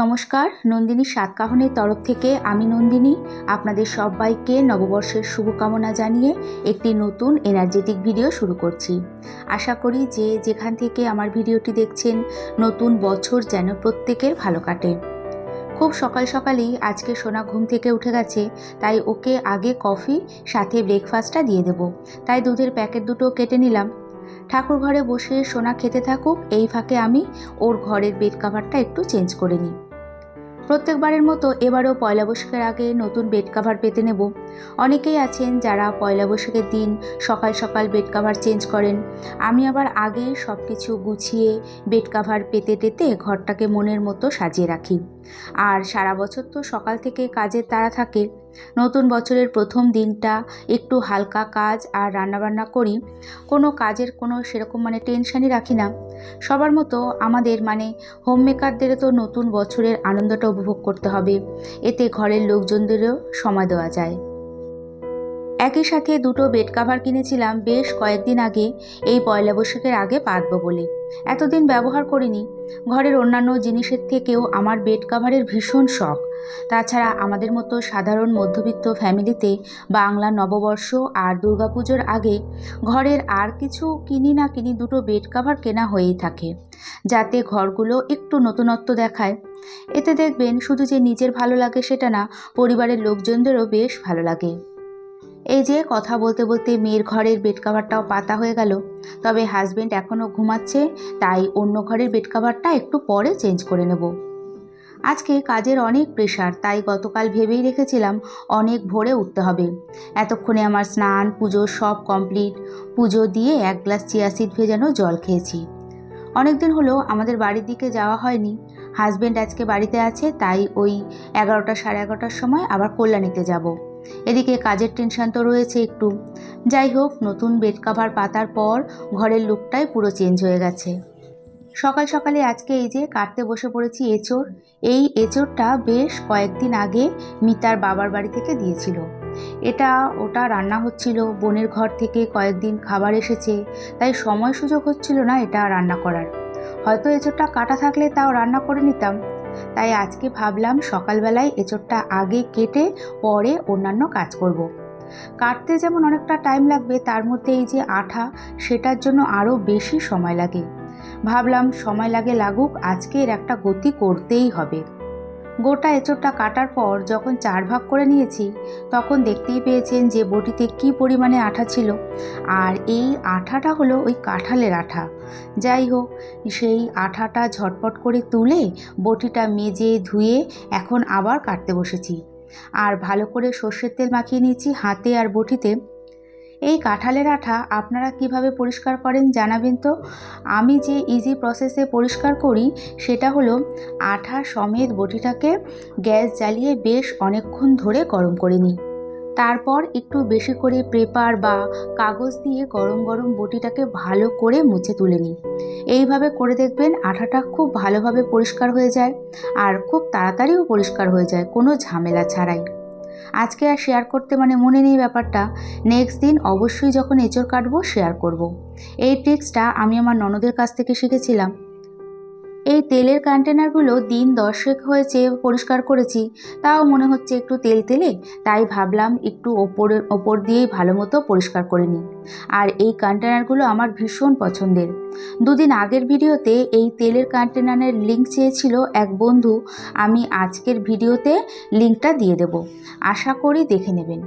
নমস্কার, নন্দিনী সাতকাহনের তরফ থেকে আমি নন্দিনী আপনাদের সবাইকে নববর্ষের শুভকামনা জানিয়ে একটি নতুন এনার্জেটিক ভিডিও শুরু করছি। আশা করি যে যেখান থেকে আমার ভিডিওটি দেখছেন, নতুন বছর যেন প্রত্যেকের ভালো কাটে। খুব সকাল সকালেই আজকে সোনা ঘুম থেকে উঠে গেছে, তাই ওকে আগে কফি, সাথে ব্রেকফাস্টটা দিয়ে দেবো। তাই দুধের প্যাকেট দুটো কেটে নিলাম। ঠাকুর ঘরে বসে সোনা খেতে থাকুক, এই ফাঁকে আমি ওর ঘরের বেড কাভারটা একটু চেঞ্জ করে নিই। প্রত্যেকবারের মতো এবারও পয়লা বৈশাখের আগে নতুন বেড কাভার পেতে নেব। অনেকেই আছেন যারা পয়লা বৈশাখের দিন সকাল সকাল বেড কাভার চেঞ্জ করেন। আমি আবার আগে সব কিছু গুছিয়ে বেড কাভার পেতে পেতে ঘরটাকে মনের মতো সাজিয়ে রাখি। আর সারা বছর তো সকাল থেকে কাজের তারা থাকে। নতুন বছরের প্রথম দিনটা একটু হালকা কাজ আর রান্নাবান্না করি। কোনো কাজের কোনো সেরকম মানে টেনশানই রাখি না। সবার মতো আমাদের মানে হোম মেকারদেরও তো নতুন বছরের আনন্দটা উপভোগ করতে হবে। এতে ঘরের লোকজনদেরও সময় দেওয়া যায়। একই সাথে দুটো বেড কাভার কিনেছিলাম বেশ কয়েকদিন আগে, এই পয়লা বৈশাখের আগে পাতবো বলে। এতদিন ব্যবহার করিনি। ঘরের অন্যান্য জিনিসের থেকেও আমার বেড কাভারের ভীষণ শখ। তাছাড়া আমাদের মতো সাধারণ মধ্যবিত্ত ফ্যামিলিতে বাংলা নববর্ষ আর দুর্গাপুজোর আগে ঘরের আর কিছু কিনি না কিনি দুটো বেড কাভার কেনা হয়েই থাকে, যাতে ঘরগুলো একটু নতুনত্ব দেখায়। এতে দেখবেন শুধু যে নিজের ভালো লাগে সেটা না, পরিবারের লোকজনদেরও বেশ ভালো লাগে। এই যে কথা বলতে বলতে মেয়ের ঘরের বেড কাভারটাও পাতা হয়ে গেল। তবে হাজবেন্ড এখনও ঘুমাচ্ছে, তাই অন্য ঘরের বেড কাভারটা একটু পরে চেঞ্জ করে নেব। আজকে কাজের অনেক প্রেশার তাই গতকাল ভেবেই রেখেছিলাম অনেক ভোরে উঠতে হবে। এতক্ষণে আমার স্নান, পুজো সব কমপ্লিট পুজো দিয়ে এক গ্লাস চিয়াসিড ভেজানো জল খেয়েছি। অনেক দিন হলো আমাদের বাড়ির দিকে যাওয়া হয়নি। হাজব্যান্ড আজকে বাড়িতে আছে, তাই ওই এগারোটা সাড়ে এগারোটার সময় আবার কল্যাণীতে যাব। এদিকে কাজের টেনশন তো রয়েছে একটু। যাই হোক, নতুন বেড কাভার পাতার পর ঘরের লুকটাই পুরো চেঞ্জ হয়ে গেছে। সকাল সকালে আজকে এই যে কাটতে বসে পড়েছি এঁচড় এই এঁচড়টা বেশ কয়েকদিন আগে মিতার বাবার বাড়ি থেকে দিয়েছিল। এটা ওটা রান্না হচ্ছিল, বোনের ঘর থেকে কয়েকদিন খাবার এসেছে, তাই সময় সুযোগ হচ্ছিল না এটা রান্না করার। হয়তো এঁচড়টা কাটা থাকলে তাও রান্না করে নিতাম। তাই আজকে ভাবলাম সকালবেলায় এঁচড়টা আগে কেটে পরে অন্যান্য কাজ করব। কাটতে যেমন অনেকটা টাইম লাগবে, তার মধ্যে এই যে আঠা, সেটার জন্য আরও বেশি সময় লাগে ভাবলাম সময় লাগে লাগুক, আজকের একটা গতি করতেই হবে গোটা এঁচড়টা কাটার পর যখন চার ভাগ করে নিয়েছি, তখন দেখতেই পেয়েছেন যে বটিতে কি পরিমাণে আঠা ছিল। আর এই আঠাটা হলো ওই কাঁঠালের আঠা। যাই হোক, সেই আঠাটা ঝটপট করে তুলে বটিটা মেজে ধুয়ে এখন আবার কাটতে বসেছি। আর ভালো করে সর্ষের তেল মাখিয়ে নিয়েছি হাতে আর বটিতে। এই কাঁঠালের আঠা আপনারা কীভাবে পরিষ্কার করেন জানাবেন তো? আমি যে ইজি প্রসেসে পরিষ্কার করি, সেটা হলো আঠা সমেত বটিটাকে গ্যাস জ্বালিয়ে বেশ অনেকক্ষণ ধরে গরম করে নিই। তারপর একটু বেশি করে পেপার বা কাগজ দিয়ে গরম গরম বটিটাকে ভালো করে মুছে তুলে নিই। এইভাবে করে দেখবেন আঠাটা খুব ভালোভাবে পরিষ্কার হয়ে যায় আর খুব তাড়াতাড়িও পরিষ্কার হয়ে যায়, কোনো ঝামেলা ছাড়াই। আজকে আর শেয়ার করতে মানে মনে নেই ব্যাপারটা নেক্সট দিন অবশ্যই যখন এঁচড় কাটবো শেয়ার করব। এই ট্রিক্সটা আমি আমার ননদের কাছ থেকে শিখেছিলাম এই তেলের কন্টেনারগুলো দিন দশেক হয়েছে পরিষ্কার করেছি। তাও মনে হচ্ছে একটু তেল তেলে, তাই ভাবলাম একটু ওপরের ওপর দিয়েই ভালো মতো পরিষ্কার করে নিই। আর এই কন্টেনারগুলো আমার ভীষণ পছন্দের। দুদিন আগের ভিডিওতে এই তেলের কন্টেনারের লিঙ্ক চেয়েছিল এক বন্ধু, আমি আজকের ভিডিওতে লিঙ্কটা দিয়ে দেব। আশা করি দেখে নেবেন।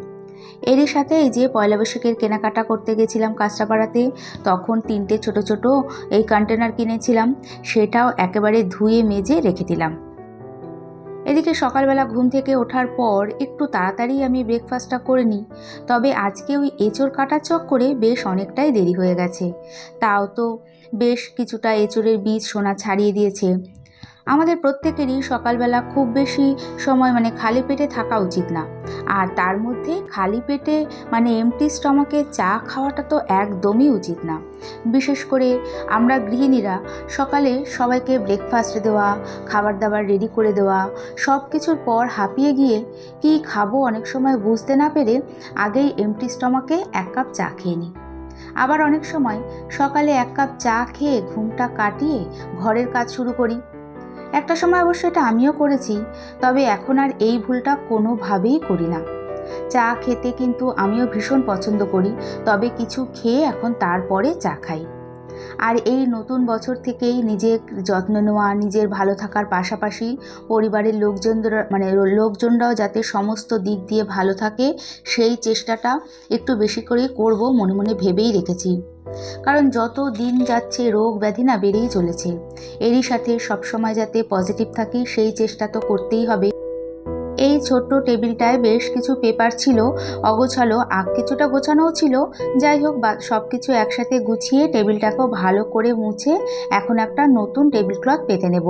এরই সাথে এই যে পয়লা বৈশাখের কেনাকাটা করতে গেছিলাম কাঁচরাপাড়াতে, তখন তিনটে ছোট ছোট এই কন্টেনার কিনেছিলাম, সেটাও একেবারে ধুয়ে মেজে রেখে দিলাম। এদিকে সকালবেলা ঘুম থেকে ওঠার পর একটু তাড়াতাড়ি আমি ব্রেকফাস্টটা করে নিই, তবে আজকে ওই এঁচড় কাটা চক করে বেশ অনেকটাই দেরি হয়ে গেছে। তাও তো বেশ কিছুটা এঁচড়ের বীজ সোনা ছাড়িয়ে দিয়েছে আমাদের প্রত্যেকেরই সকালবেলা খুব বেশি সময় মানে খালি পেটে থাকা উচিত না। আর তার মধ্যে খালি পেটে মানে এমটি স্টমাকে চা খাওয়াটা তো একদমই উচিত না। বিশেষ করে আমরা গৃহিণীরা সকালে সবাইকে ব্রেকফাস্ট দেওয়া খাবার দাবার রেডি করে দেওয়া সব কিছুর পর হাঁপিয়ে গিয়ে কি খাব অনেক সময় বুঝতে না পেরে আগেই এমটি স্টমাকে এক কাপ চা খেয়ে নিই। আবার অনেক সময় সকালে এক কাপ চা খেয়ে ঘুমটা কাটিয়ে ঘরের কাজ শুরু করি। একটা সময় অবশ্য এটা আমিও করেছি, তবে এখন আর এই ভুলটা কোনোভাবেই করি না। চা খেতে কিন্তু আমিও ভীষণ পছন্দ করি, তবে কিছু খেয়ে এখন তারপরে চা খাই। আর এই নতুন বছর থেকেই নিজের যত্ন নেওয়া, নিজের ভালো থাকার পাশাপাশি পরিবারের লোকজনরা মানে লোকজনরাও যাতে সমস্ত দিক দিয়ে ভালো থাকে, সেই চেষ্টাটা একটু বেশি করেই করব মনে মনে ভেবেই রেখেছি। কারণ যত দিন যাচ্ছে রোগ ব্যাধি না বেড়েই চলেছে। এরই সাথে সবসময় যাতে পজিটিভ থাকি, সেই চেষ্টা তো করতেই হবে। এই ছোট্ট টেবিলটায় বেশ কিছু পেপার ছিল, অগোছালো আগ কিছুটা গোছানোও ছিল। যাই হোক সব কিছু একসাথে গুছিয়ে টেবিলটাকেও ভালো করে মুছে এখন একটা নতুন টেবিল ক্লথ পেতে নেব।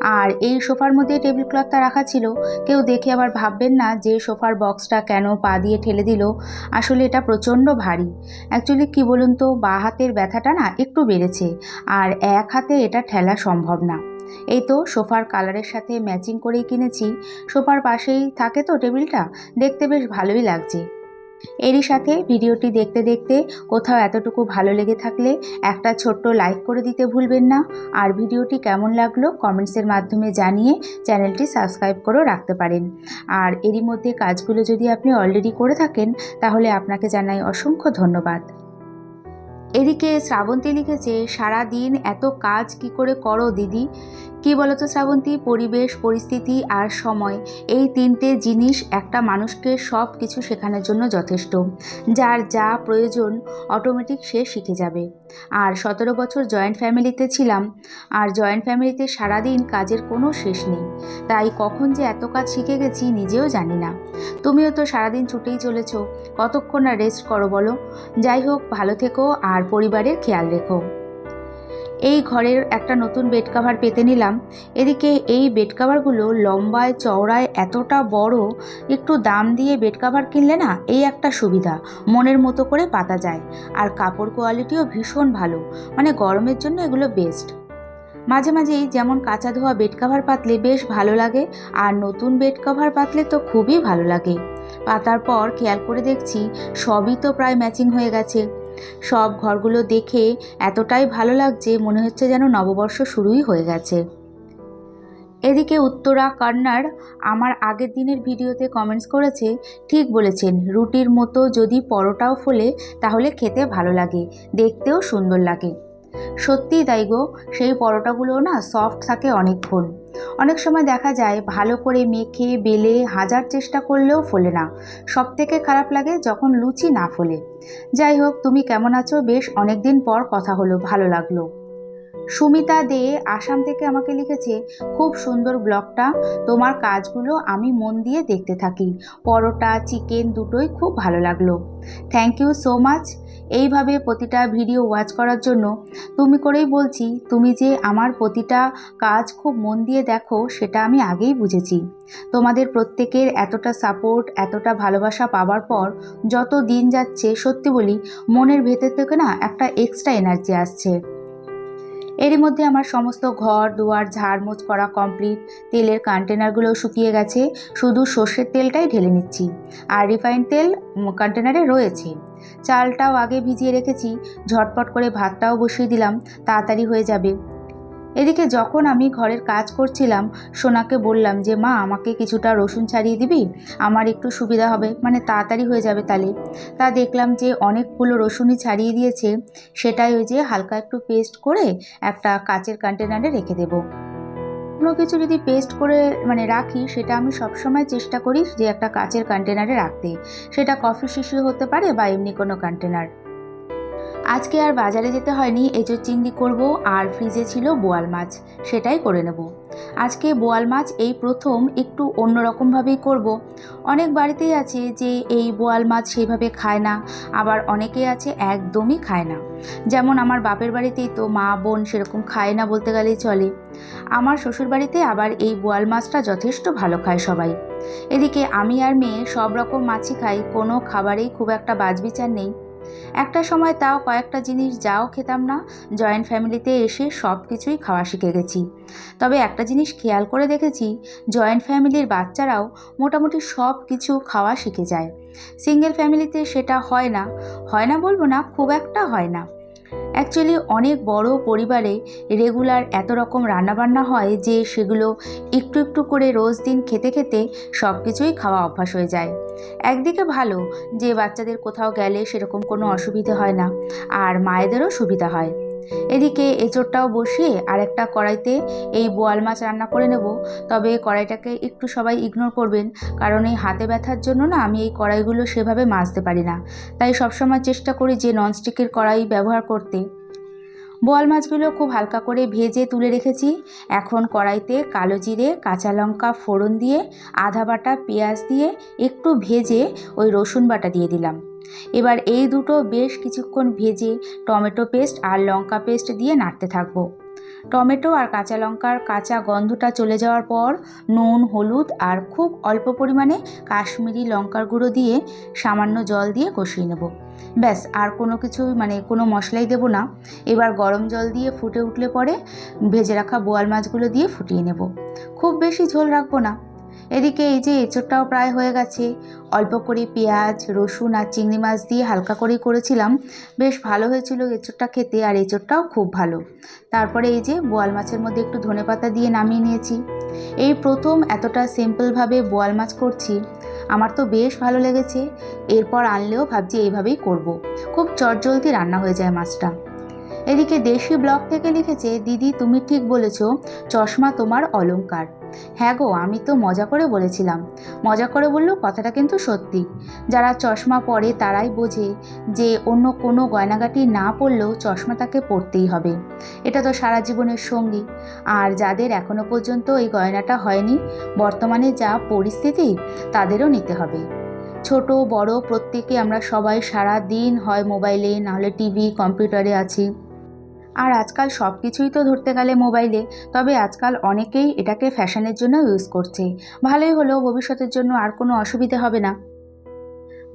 আর এই সোফার মধ্যে টেবিল ক্লথটা রাখা ছিল। কেউ দেখে আবার ভাববেন না যে সোফার বক্সটা কেন পা দিয়ে ঠেলে দিল। আসলে এটা প্রচণ্ড ভারী। অ্যাকচুয়ালি কী বলুন তো, বা হাতের ব্যথাটা না একটু বেড়েছে। আর এক হাতে এটা ঠেলা সম্ভব না। এই তো সোফার কালারের সাথে ম্যাচিং করেই কিনেছি। সোফার পাশেই থাকে তো টেবিলটা? দেখতে বেশ ভালোই লাগছে। এরই সাথে ভিডিওটি দেখতে দেখতে কোথাও এতটুকু ভালো লেগে থাকলে একটা ছোট্ট লাইক করে দিতে ভুলবেন না। আর ভিডিওটি কেমন লাগল কমেন্টসের মাধ্যমে জানিয়ে চ্যানেলটি সাবস্ক্রাইব করেও রাখতে পারেন। আর এরই মধ্যে কাজগুলো যদি আপনি অলরেডি করে থাকেন, তাহলে আপনাকে জানাই অসংখ্য ধন্যবাদ। এদিকে শ্রাবন্তী লিখেছে সারা দিন এত কাজ কি করে করো দিদি? কি বলতো শ্রাবন্তী? পরিবেশ, পরিস্থিতি আর সময়। এই তিনটে জিনিস একটা মানুষকে সব কিছু শেখানোর জন্য যথেষ্ট। যার যা প্রয়োজন, অটোমেটিক সে শিখে যাবে। আর সতেরো বছর জয়েন্ট ফ্যামিলিতে ছিলাম। আর জয়েন্ট ফ্যামিলিতে সারাদিন কাজের কোনো শেষ নেই। তাই কখন যে এত কাজ শিখে গেছি নিজেও জানি না। তুমিও তো সারাদিন ছুটেই চলেছো। কতক্ষণ আর রেস্ট করো বলো? যাই হোক, ভালো থেকো আর পরিবারের খেয়াল রেখো। এই ঘরের একটা নতুন বেড কাভার পেতে নিলাম। এদিকে এই বেড কাভারগুলো লম্বায়, চওড়ায় এতটা বড়, একটু দাম দিয়ে বেড কাভার কিনলে না এই একটা সুবিধা, মনের মতো করে পাতা যায়। আর কাপড় কোয়ালিটিও ভীষণ ভালো মানে গরমের জন্য এগুলো বেস্ট মাঝে মাঝেই যেমন কাঁচা ধোয়া বেড কাভার পাতলে বেশ ভালো লাগে, আর নতুন বেড কাভার পাতলে তো খুবই ভালো লাগে। পাতার পর, খেয়াল করে দেখছি, সবই তো প্রায় ম্যাচিং হয়ে গেছে। সব ঘরগুলো দেখে এতটাই ভালো লাগছে, মনে হচ্ছে যেন নববর্ষ শুরুই হয়ে গেছে। এদিকে উত্তরা কান্নার আমার আগের দিনের ভিডিওতে কমেন্টস করেছে, ঠিক বলেছেন, রুটির মতো যদি পরোটাও ফোলে তাহলে খেতে ভালো লাগে, দেখতেও সুন্দর লাগে। সত্যিই তাই গো, সেই পরোটাগুলো না সফট থাকে অনেকক্ষণ। অনেক সময় দেখা যায় ভালো করে মেখে, বেলে হাজার চেষ্টা করলেও ফোলে না। সব থেকে খারাপ লাগে যখন লুচি না ফোলে। যাই হোক, তুমি কেমন আছো? বেশ অনেকদিন পর কথা হলো, ভালো লাগল। সুমিতা দে আসাম থেকে আমাকে লিখেছে, খুব সুন্দর ব্লগটা, তোমার কাজগুলো আমি মন দিয়ে দেখতে থাকি। পরোটা, চিকেন দুটোই খুব ভালো লাগল। থ্যাংক ইউ সো মাচ এইভাবে প্রতিটা ভিডিও ওয়াচ করার জন্য তুমি করেই বলছি, তুমি যে আমার প্রতিটা কাজ খুব মন দিয়ে দেখো, সেটা আমি আগেই বুঝেছি। তোমাদের প্রত্যেকের এতটা সাপোর্ট এতটা ভালোবাসা পাওয়ার পর যত দিন যাচ্ছে, সত্যি বলি, মনের ভেতর থেকে না একটা এক্সট্রা এনার্জি আসছে। এরই মধ্যে আমার সমস্ত ঘর, দুয়ার, ঝাড়মোচ করা কমপ্লিট তেলের কন্টেনারগুলো শুকিয়ে গেছে। শুধু সর্ষের তেলটাই ঢেলে নিচ্ছি। আর রিফাইন তেল কন্টেনারে রয়েছে। চালটাও আগে ভিজিয়ে রেখেছি। ঝটপট করে ভাতটাও বসিয়ে দিলাম। তাড়াতাড়ি হয়ে যাবে। এদিকে যখন আমি ঘরের কাজ করছিলাম, সোনাকে বললাম যে, মা, আমাকে কিছুটা রসুন ছাড়িয়ে দিবি? আমার একটু সুবিধা হবে মানে তাড়াতাড়ি হয়ে যাবে তাহলে তা দেখলাম যে, অনেকগুলো রসুনই ছাড়িয়ে দিয়েছে। সেটাই ওই যে হালকা একটু পেস্ট করে একটা কাচের কন্টেনারে রেখে দেবো। কোনো কিছু যদি পেস্ট করে মানে রাখি, সেটা আমি সবসময় চেষ্টা করি যে একটা কাচের কন্টেনারে রাখতে। সেটা কফি শিশি হতে পারে বা এমনি কোনো কন্টেনার আজকে আর বাজারে যেতে হয়নি এঁচোর চিংড়ি করব আর ফ্রিজে ছিল বোয়াল মাছ, সেটাই করে নেব। আজকে বোয়াল মাছ এই প্রথম একটু অন্যরকমভাবেই করব। অনেক বাড়িতেই আছে যে এই বোয়াল মাছ সেইভাবে খায় না, আবার অনেকেই আছে একদমই খায় না। যেমন আমার বাপের বাড়িতেই তো মা, বোন সেরকম খায় না বলতে গেলেই চলে। আমার শ্বশুর বাড়িতে আবার এই বোয়াল মাছটা যথেষ্ট ভালো খায় সবাই। এদিকে আমি আর মেয়ে সব রকম মাছই খাই, কোনো খাবারেই খুব একটা বাজবিচার নেই। একটা সময় তাও কয়েকটা জিনিস যাও খেতাম না জয়েন্ট ফ্যামিলিতে এসে সব কিছুই খাওয়া শিখে গেছি। তবে একটা জিনিস খেয়াল করে দেখেছি জয়েন্ট ফ্যামিলির বাচ্চারাও মোটামুটি সব কিছু খাওয়া শিখে যায়। সিঙ্গেল ফ্যামিলিতে সেটা হয় না। হয় না বলব না, খুব একটা হয় না। অ্যাকচুয়ালি অনেক বড় পরিবারে রেগুলার এত রকম রান্নাবান্না হয় যে সেগুলো একটু একটু করে রোজ দিন খেতে খেতে সব কিছুই খাওয়া অভ্যাস হয়ে যায়। একদিকে ভালো যে বাচ্চাদের কোথাও গেলে সেরকম কোনো অসুবিধে হয় না, আর মায়েদেরও সুবিধা হয়। এদিকে এঁচোড়টাও বসিয়ে আর একটা কড়াইতে এই বোয়াল মাছ রান্না করে নেব। তবে কড়াইটাকে একটু সবাই ইগনোর করবেন, কারণ এই হাতে ব্যথার জন্য না আমি এই কড়াইগুলো সেভাবে মাজতে পারি না। তাই সবসময় চেষ্টা করি যে ননস্টিকের কড়াই ব্যবহার করতে। বোয়াল মাছগুলো খুব হালকা করে ভেজে তুলে রেখেছি। এখন কড়াইতে কালো জিরে, কাঁচা লঙ্কা ফোড়ন দিয়ে আধা বাটা, পেঁয়াজ দিয়ে একটু ভেজে ওই রসুন বাটা দিয়ে দিলাম। এবার এই দুটো বেশ কিছুক্ষণ ভেজে টমেটো পেস্ট আর লঙ্কা পেস্ট দিয়ে নাড়তে থাকব। টমেটো আর কাঁচা লঙ্কার কাঁচা গন্ধটা চলে যাওয়ার পর নুন, হলুদ আর খুব অল্প পরিমাণে কাশ্মীরি লঙ্কার গুঁড়ো দিয়ে সামান্য জল দিয়ে কষিয়ে নেব। ব্যাস, আর কোনো কিছু মানে কোনো মশলাই দেবো না। এবার গরম জল দিয়ে ফুটে উঠলে পরে ভেজে রাখা বোয়াল মাছগুলো দিয়ে ফুটিয়ে নেব। খুব বেশি ঝোল রাখব না। এদিকে এই যে এঁচোড়টাও প্রায় হয়ে গেছে। অল্প করে পেঁয়াজ, রসুন আর চিংড়ি মাছ দিয়ে হালকা করেই করেছিলাম। বেশ ভালো হয়েছিল এঁচোড়টা খেতে আর এঁচোড়টাও খুব ভালো। তারপরে এই যে বোয়াল মাছের মধ্যে একটু ধনেপাতা দিয়ে নামিয়ে নিয়েছি। এই প্রথম এতটা সিম্পলভাবে বোয়াল মাছ করছি। আমার তো বেশ ভালো লেগেছে। এরপর আনলেও ভাবছি এইভাবেই করব। খুব চটজলদি রান্না হয়ে যায় মাছটা। এদিকে দেশি ব্লগ থেকে লিখেছে, দিদি, তুমি ঠিক বলেছ, চশমা তোমার অলংকার। হ্যাঁ গো, আমি তো মজা করে বলেছিলাম। মজা করে বললেও কথাটা কিন্তু সত্যি। যারা চশমা পরে তারাই বোঝে যে অন্য কোনো গয়নাগাটি না পরলেও চশমা তাকে পরতেই হবে। এটা তো সারা জীবনের সঙ্গী। আর যাদের এখনও পর্যন্ত এই গয়নাটা হয়নি, বর্তমানে যা পরিস্থিতি, তাদেরও নিতে হবে। ছোট, বড়, প্রত্যেকে আমরা সবাই সারা দিন হয় মোবাইলে, নাহলে টিভি, কম্পিউটারে আছি। আর আজকাল সব কিছুই তো ধরতে গেলে মোবাইলে, তবে আজকাল অনেকেই এটাকে ফ্যাশনের জন্য ইউজ করছে। ভালোই হলো ভবিষ্যতের জন্য আর কোনো অসুবিধে হবে না।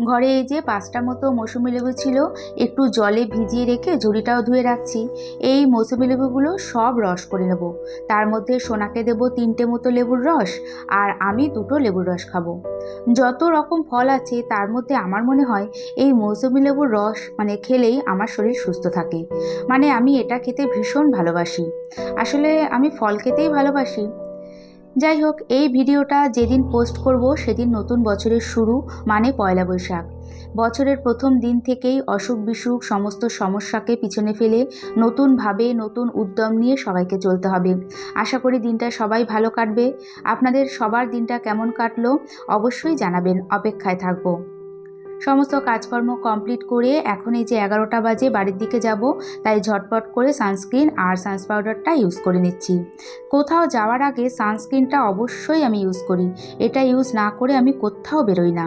ঘরে এই যে পাঁচটা মতো মৌসুমি লেবু ছিল, একটু জলে ভিজিয়ে রেখে ঝুড়িটাও ধুয়ে রাখছি। এই মৌসুমি লেবুগুলো সব রস করে নেব। তার মধ্যে সোনাকে দেব তিনটে মতো লেবুর রস, আর আমি দুটো লেবুর রস খাব। যত রকম ফল আছে, তার মধ্যে আমার মনে হয় এই মৌসুমি লেবুর রস মানে খেলেই আমার শরীর সুস্থ থাকে। মানে আমি এটা খেতে ভীষণ ভালোবাসি। আসলে আমি ফল খেতেই ভালোবাসি। যাই হোক, এই ভিডিওটা যেদিন পোস্ট করব সেদিন নতুন বছরের শুরু মানে পয়লা বৈশাখ। বছরের প্রথম দিন থেকেই অসুখ বিসুখ সমস্ত সমস্যাকে পিছনে ফেলে নতুনভাবে নতুন উদ্যম নিয়ে সবাইকে চলতে হবে। আশা করি দিনটা সবাই ভালো কাটবে। আপনাদের সবার দিনটা কেমন কাটলো, অবশ্যই জানাবেন। অপেক্ষায় থাকব। সমস্ত কাজকর্ম কমপ্লিট করে এখন এই যে এগারোটা বাজে বাড়ির দিকে যাব, তাই ঝটপট করে সানস্ক্রিন আর সানস পাউডারটা ইউজ করে নিচ্ছি। কোথাও যাওয়ার আগে সানস্ক্রিনটা অবশ্যই আমি ইউজ করি, এটা ইউজ না করে আমি কোথাও বেরোই না।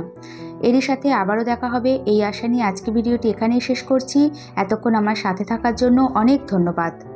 এরই সাথে আবারও দেখা হবে, এই আশা নিয়ে আজকে ভিডিওটি এখানেই শেষ করছি। এতক্ষণ আমার সাথে থাকার জন্য অনেক ধন্যবাদ।